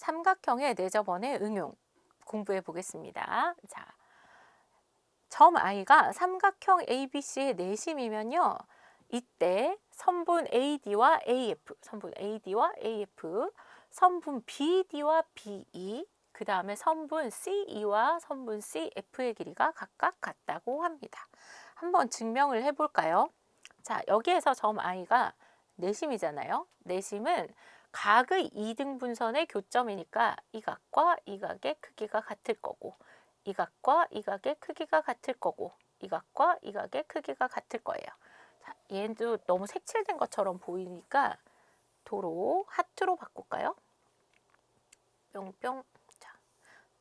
삼각형의 내접원의 응용 공부해 보겠습니다. 자, 점 i가 삼각형 ABC의 내심이면요. 이때 선분 AD와 AF, 선분 AD와 AF, 선분 BD와 BE, 그 다음에 선분 CE와 선분 CF의 길이가 각각 같다고 합니다. 한번 증명을 해볼까요? 자, 여기에서 점 i가 내심이잖아요. 내심은 각의 이등분선의 교점이니까 이 각과 이 각의 크기가 같을 거고 이 각과 이 각의 크기가 같을 거고 이 각과 이 각의 크기가 같을 거예요. 자, 얘도 너무 색칠된 것처럼 보이니까 도로 하트로 바꿀까요? 뿅뿅. 자,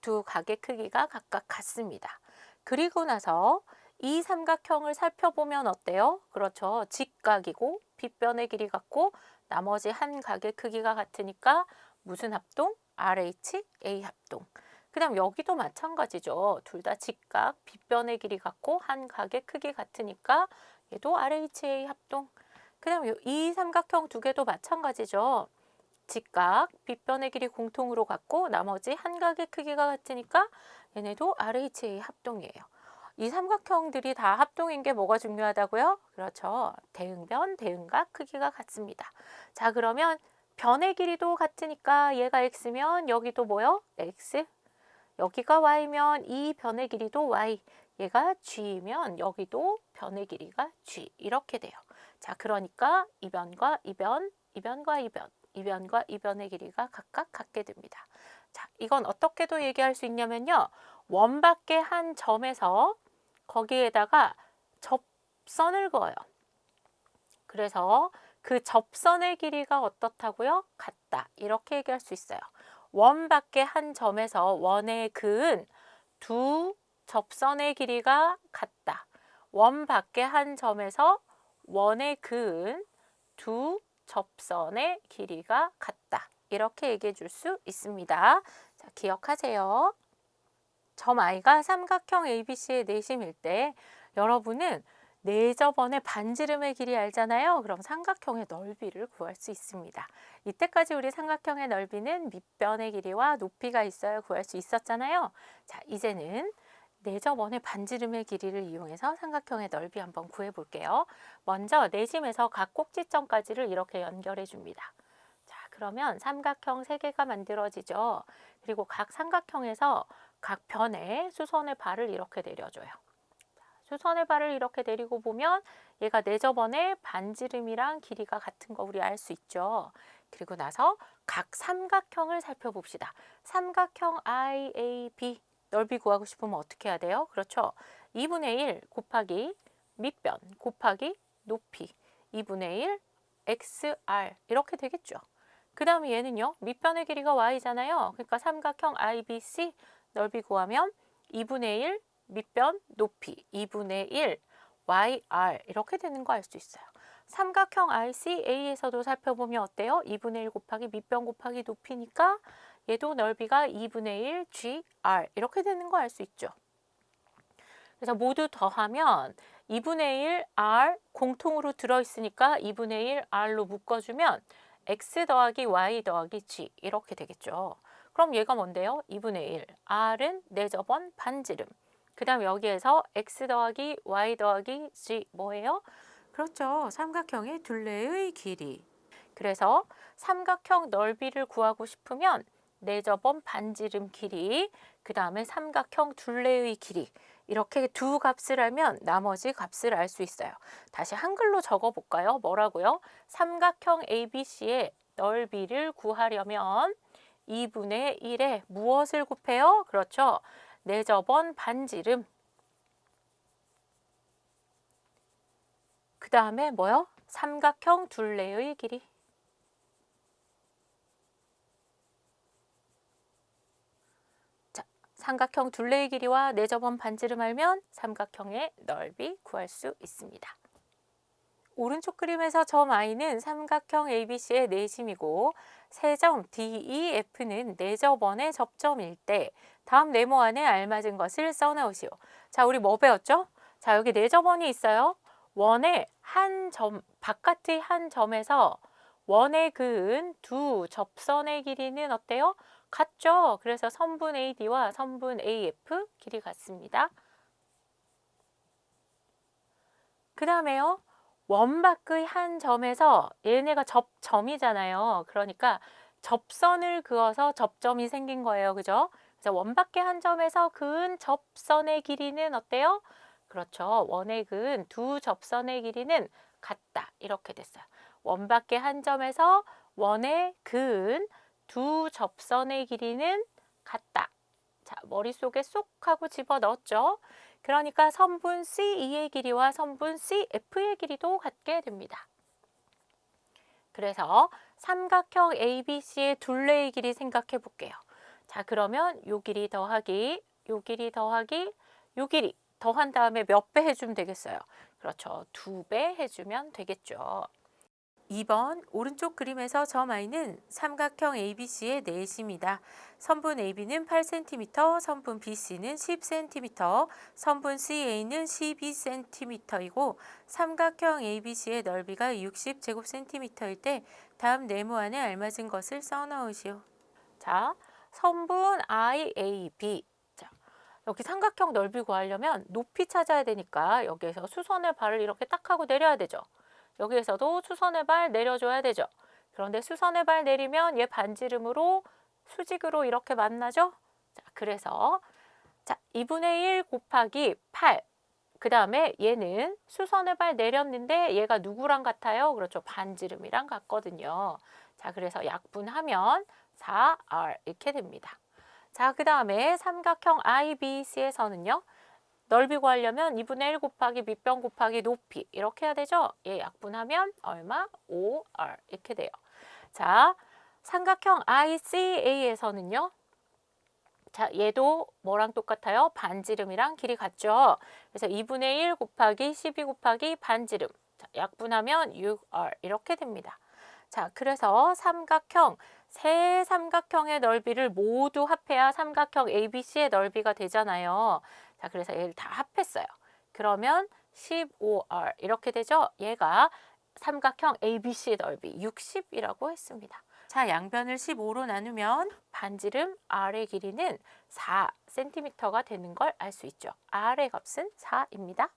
두 각의 크기가 각각 같습니다. 그리고 나서 이 삼각형을 살펴보면 어때요? 그렇죠. 직각이고 빗변의 길이 같고 나머지 한 각의 크기가 같으니까 무슨 합동? RHA 합동. 그 다음 여기도 마찬가지죠. 둘 다 직각, 빗변의 길이 같고 한 각의 크기 같으니까 얘도 RHA 합동. 그 다음 이 삼각형 두 개도 마찬가지죠. 직각, 빗변의 길이 공통으로 같고 나머지 한 각의 크기가 같으니까 얘네도 RHA 합동이에요. 이 삼각형들이 다 합동인 게 뭐가 중요하다고요? 그렇죠. 대응변, 대응각 크기가 같습니다. 자, 그러면 변의 길이도 같으니까 얘가 x면 여기도 뭐요? x. 여기가 y면 이 변의 길이도 y. 얘가 g면 여기도 변의 길이가 g. 이렇게 돼요. 자, 그러니까 이 변과 이 변, 이 변과 이 변, 이 변과 이 변의 길이가 각각 같게 됩니다. 자, 이건 어떻게도 얘기할 수 있냐면요. 원 밖의 한 점에서 거기에다가 접선을 그어요. 그래서 그 접선의 길이가 어떻다고요? 같다. 이렇게 얘기할 수 있어요. 원 밖의 한 점에서 원에 그은 두 접선의 길이가 같다. 원 밖의 한 점에서 원에 그은 두 접선의 길이가 같다. 이렇게 얘기해 줄 수 있습니다. 자, 기억하세요. 점 i가 삼각형 ABC의 내심일 때 여러분은 내접원의 반지름의 길이 알잖아요. 그럼 삼각형의 넓이를 구할 수 있습니다. 이때까지 우리 삼각형의 넓이는 밑변의 길이와 높이가 있어야 구할 수 있었잖아요. 자, 이제는 내접원의 반지름의 길이를 이용해서 삼각형의 넓이 한번 구해 볼게요. 먼저 내심에서 각 꼭지점까지를 이렇게 연결해 줍니다. 자, 그러면 삼각형 세 개가 만들어지죠. 그리고 각 삼각형에서 각 변에 수선의 발을 이렇게 내려줘요. 수선의 발을 이렇게 내리고 보면 얘가 내저번의 반지름이랑 길이가 같은 거 우리 알 수 있죠. 그리고 나서 각 삼각형을 살펴봅시다. 삼각형 IAB 넓이 구하고 싶으면 어떻게 해야 돼요? 그렇죠. 2분의 1 곱하기 밑변 곱하기 높이 2분의 1 XR 이렇게 되겠죠. 그 다음에 얘는요. 밑변의 길이가 y잖아요. 그러니까 삼각형 IBC 넓이 구하면 2분의 1 밑변 높이 2분의 1 YR 이렇게 되는 거 알 수 있어요. 삼각형 ICA에서도 살펴보면 어때요? 2분의 1 곱하기 밑변 곱하기 높이니까 얘도 넓이가 2분의 1 GR 이렇게 되는 거 알 수 있죠. 그래서 모두 더하면 2분의 1 R 공통으로 들어있으니까 2분의 1 R로 묶어주면 X 더하기 Y 더하기 G 이렇게 되겠죠. 그럼 얘가 뭔데요? 2분의 1. R은 내접원 반지름. 그 다음 여기에서 x 더하기 y 더하기 g 뭐예요? 그렇죠. 삼각형의 둘레의 길이. 그래서 삼각형 넓이를 구하고 싶으면 내접원 반지름 길이, 그 다음에 삼각형 둘레의 길이 이렇게 두 값을 알면 나머지 값을 알 수 있어요. 다시 한글로 적어볼까요? 뭐라고요? 삼각형 ABC의 넓이를 구하려면 2분의 1에 무엇을 곱해요? 그렇죠. 내접원 반지름 그 다음에 뭐요? 삼각형 둘레의 길이 자, 삼각형 둘레의 길이와 내접원 반지름 알면 삼각형의 넓이 구할 수 있습니다. 오른쪽 그림에서 점 I는 삼각형 ABC의 내심이고 세점 DEF는 내접원의 접점일 때 다음 네모 안에 알맞은 것을 써놓으시오. 자, 우리 뭐 배웠죠? 자, 여기 내접원이 있어요. 원의 한 점, 바깥의 한 점에서 원에 그은 두 접선의 길이는 어때요? 같죠? 그래서 선분 AD와 선분 AF 길이 같습니다. 그 다음에요. 원밖의 한 점에서 얘네가 접점이잖아요. 그러니까 접선을 그어서 접점이 생긴 거예요. 그죠? 그래서 원밖의 한 점에서 그은 접선의 길이는 어때요? 그렇죠. 원의 그은 두 접선의 길이는 같다. 이렇게 됐어요. 원밖의 한 점에서 원의 그은 두 접선의 길이는 같다. 자, 머릿속에 쏙 하고 집어 넣었죠. 그러니까 선분 CE의 길이와 선분 CF의 길이도 같게 됩니다. 그래서 삼각형 ABC의 둘레의 길이 생각해 볼게요. 자, 그러면 요 길이 더하기, 요 길이 더하기, 요 길이 더한 다음에 몇 배 해주면 되겠어요? 그렇죠. 두 배 해주면 되겠죠. 2번 오른쪽 그림에서 점 I는 삼각형 ABC의 넷입니다. 선분 AB는 8cm, 선분 BC는 10cm, 선분 CA는 12cm이고 삼각형 ABC의 넓이가 60제곱cm일 때 다음 네모 안에 알맞은 것을 써넣으시오. 자, 선분 IAB. 자, 여기 삼각형 넓이 구하려면 높이 찾아야 되니까 여기에서 수선의 발을 이렇게 딱 하고 내려야 되죠. 여기에서도 수선의 발 내려줘야 되죠. 그런데 수선의 발 내리면 얘 반지름으로 수직으로 이렇게 만나죠. 자, 그래서 자, 2분의 1 곱하기 8. 그 다음에 얘는 수선의 발 내렸는데 얘가 누구랑 같아요? 그렇죠. 반지름이랑 같거든요. 자, 그래서 약분하면 4R 이렇게 됩니다. 자, 그 다음에 삼각형 IBC에서는요. 넓이 구하려면 2분의 1 곱하기 밑변 곱하기 높이 이렇게 해야 되죠? 얘 약분하면 얼마? 5R 이렇게 돼요. 자, 삼각형 ICA에서는요. 자, 얘도 뭐랑 똑같아요? 반지름이랑 길이 같죠? 그래서 2분의 1 곱하기 12 곱하기 반지름. 자, 약분하면 6R 이렇게 됩니다. 자, 그래서 삼각형 세 삼각형의 넓이를 모두 합해야 삼각형 ABC의 넓이가 되잖아요. 자, 그래서 얘를 다 합했어요. 그러면 15R 이렇게 되죠? 얘가 삼각형 ABC의 넓이 60이라고 했습니다. 자, 양변을 15로 나누면 반지름 R의 길이는 4cm가 되는 걸 알 수 있죠. R의 값은 4입니다.